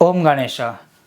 ઓમ ગણેશ,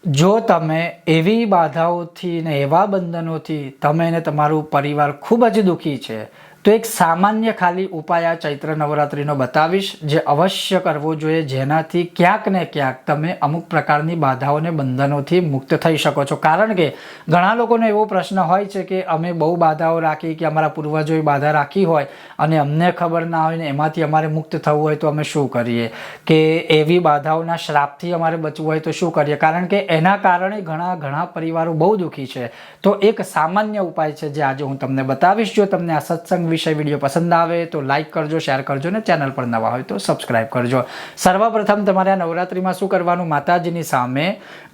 જો તમે એવી બાધાઓથી ને એવા બંધનોથી તમે ને તમારું પરિવાર ખૂબ જ દુઃખી છે તો એક સામાન્ય ખાલી ઉપાય આ ચૈત્ર નવરાત્રિનો બતાવીશ, જે અવશ્ય કરવો જોઈએ જેનાથી ક્યાંક ને ક્યાંક તમે અમુક પ્રકારની બાધાઓને બંધનોથી મુક્ત થઈ શકો છો. કારણ કે ઘણા લોકોનો એવો પ્રશ્ન હોય છે કે અમે બહુ બાધાઓ રાખી કે અમારા પૂર્વજોએ બાધા રાખી હોય અને અમને ખબર ના હોય ને એમાંથી અમારે મુક્ત થવું હોય તો અમે શું કરીએ? કે એવી બાધાઓના શ્રાપથી અમારે બચવું હોય તો શું કરીએ? કારણ કે એના કારણે ઘણા ઘણા પરિવારો બહુ દુઃખી છે. તો એક સામાન્ય ઉપાય છે જે આજે હું તમને બતાવીશ. જો તમને આ સત્સંગ વિષય વીડિયો પસંદ આવે તો લાઈક કરજો શેર કરજો ને ચેનલ પર નવા હોય તો સબસ્ક્રાઈબ કરજો. સર્વપ્રથમ તમારે આ નવરાત્રિમાં શું કરવાનું? માતાજીની સામે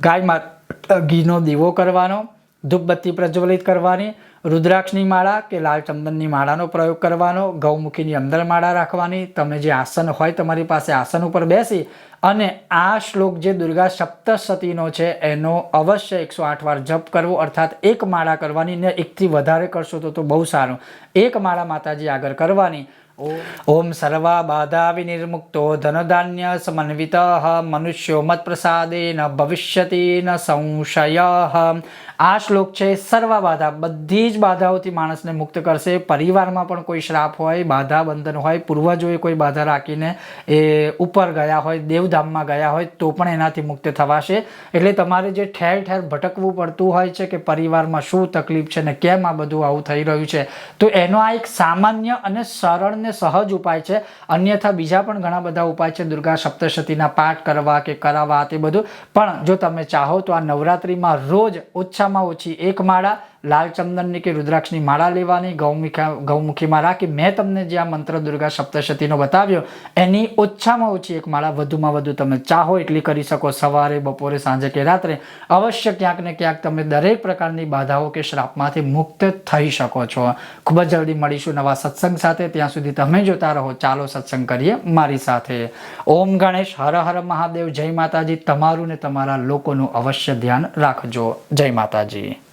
ગાય ઘીનો દીવો કરવાનો. ધૂપબત્તી પ્રજ્વલિત કરવાની, રુદ્રાક્ષની માળા કે લાલ ચંદનની માળાનો પ્રયોગ કરવાનો, ગૌમુખીની અંદર માળા રાખવાની, તમે જે આસન હોય તમારી પાસે આસન ઉપર બેસી અને આ શ્લોક જે દુર્ગા સપ્તસતીનો છે, એનો અવશ્ય એકસો આઠ વાર જપ કરવો, અર્થાત એક માળા કરવાની ને એકથી વધારે કરશો તો તો બહુ સારું. એક માળા માતાજી આગળ કરવાની ઓમ સર્વા બાધા વિનિર્મુક્તો ધનધાન્ય સમન્વિત મનુષ્યો મત પ્રસાદે ન ભવિષ્યતિ ન સંશય આ શ્લોક છે સર્વ બાધા બધી જ બાધાઓથી માણસને મુક્ત કરશે પરિવારમાં પણ કોઈ શ્રાપ હોય બાધા બંધન હોય પૂર્વજોએ કોઈ બાધા રાખીને એ ઉપર ગયા હોય દેવધામમાં ગયા હોય તો પણ એનાથી મુક્ત થવાશે એટલે તમારે જે ઠેર ઠેર ભટકવું પડતું હોય છે કે પરિવારમાં શું તકલીફ છે ને કેમ આ બધું આવું થઈ રહ્યું છે, તો એનો આ એક સામાન્ય અને સરળ ને સહજ ઉપાય છે. અન્યથા બીજા પણ ઘણા બધા ઉપાય છે. દુર્ગા સપ્તશતીના પાઠ કરવા કે કરાવવા તે બધું. પણ જો તમે ચાહો તો આ નવરાત્રિમાં રોજ ઓછામાં ઓછી એક માળા લાલ ચંદનની કે રુદ્રાક્ષની માળા લેવાની ગૌમુખા ગૌમુખીમાં રાખી મેં તમને જે આ મંત્ર દુર્ગા સપ્તશતીનો બતાવ્યો, એની ઓછામાં ઓછી એક માળા વધુમાં વધુ તમે ચાહો એટલી કરી શકો સવારે, બપોરે, સાંજે કે રાત્રે. અવશ્ય ક્યાંક ને ક્યાંક તમે દરેક પ્રકારની બાધાઓ કે શ્રાપમાંથી મુક્ત થઈ શકો છો. ખૂબ જ જલ્દી મળીશું નવા સત્સંગ સાથે. ત્યાં સુધી તમે જોતા રહો. ચાલો સત્સંગ કરીએ મારી સાથે. ઓમ ગણેશ, હર હર મહાદેવ. જય માતાજી. તમારું ને તમારા લોકોનું અવશ્ય ધ્યાન રાખજો. જય માતાજી.